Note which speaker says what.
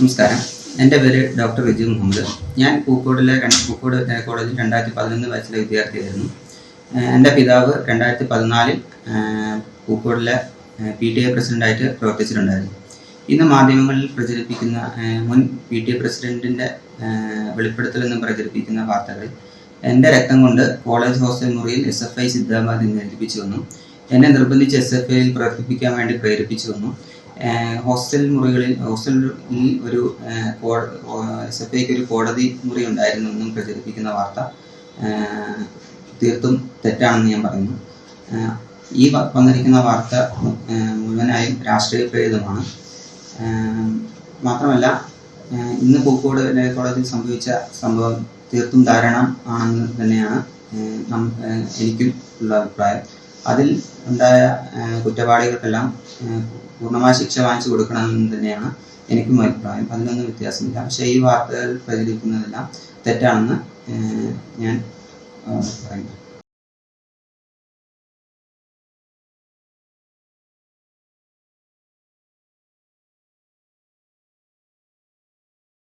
Speaker 1: നമസ്കാരം. എന്റെ പേര് ഡോക്ടർ റിജു മുഹമ്മദ്. ഞാൻ പൂക്കോടിലെ പൂക്കോട് കോളേജിൽ രണ്ടായിരത്തി പതിനൊന്ന് വയസ്സിലെ വിദ്യാർത്ഥിയായിരുന്നു. എന്റെ പിതാവ് രണ്ടായിരത്തി പതിനാലിൽ പൂക്കോടിലെ പി ടി എ പ്രസിഡന്റായിട്ട് പ്രവർത്തിച്ചിട്ടുണ്ടായിരുന്നു. ഇന്ന് മാധ്യമങ്ങളിൽ പ്രചരിപ്പിക്കുന്ന മുൻ പി ടി എ പ്രസിഡന്റിന്റെ വെളിപ്പെടുത്തലെന്ന് പ്രചരിപ്പിക്കുന്ന വാർത്തകളിൽ എന്റെ രക്തം കൊണ്ട് കോളേജ് ഹോസ്റ്റൽ മുറിയിൽ എസ് എഫ് ഐ സിദ്ധാബാദ് എന്ന് എഴുതിപ്പിച്ചു വന്നു. എന്നെ നിർബന്ധിച്ച് എസ് എഫ് ഐയിൽ പ്രവർത്തിപ്പിക്കാൻ വേണ്ടി പ്രേരിപ്പിച്ചു വന്നു ഹോസ്റ്റൽ മുറികളിൽ ഹോസ്റ്റലിൽ ഒരു എസ് എഫ് ഐക്ക് ഒരു കോടതി മുറി ഉണ്ടായിരുന്നു എന്നും പ്രചരിപ്പിക്കുന്ന വാർത്ത തീർത്തും തെറ്റാണെന്ന് ഞാൻ പറയുന്നു. ഈ വന്നിരിക്കുന്ന വാർത്ത മുഴുവനായും രാഷ്ട്രീയ പ്രേരിതമാണ് മാത്രമല്ല ഇന്ന് പൂക്കോട് കോളേജിൽ സംഭവിച്ച സംഭവം തീർത്തും ധാരണ ആണെന്ന് തന്നെയാണ് എനിക്കും ഉള്ള അഭിപ്രായം. അതിൽ ഉണ്ടായ കുറ്റവാളികൾക്കെല്ലാം പൂർണമായ ശിക്ഷ വാങ്ങിച്ചു കൊടുക്കണമെന്ന് തന്നെയാണ് എനിക്കും അഭിപ്രായം. അതിലൊന്നും വ്യത്യാസമില്ല. പക്ഷേ ഈ വാർത്തകൾ പ്രചരിക്കുന്നതെല്ലാം തെറ്റാണെന്ന് ഞാൻ പറയുന്നു.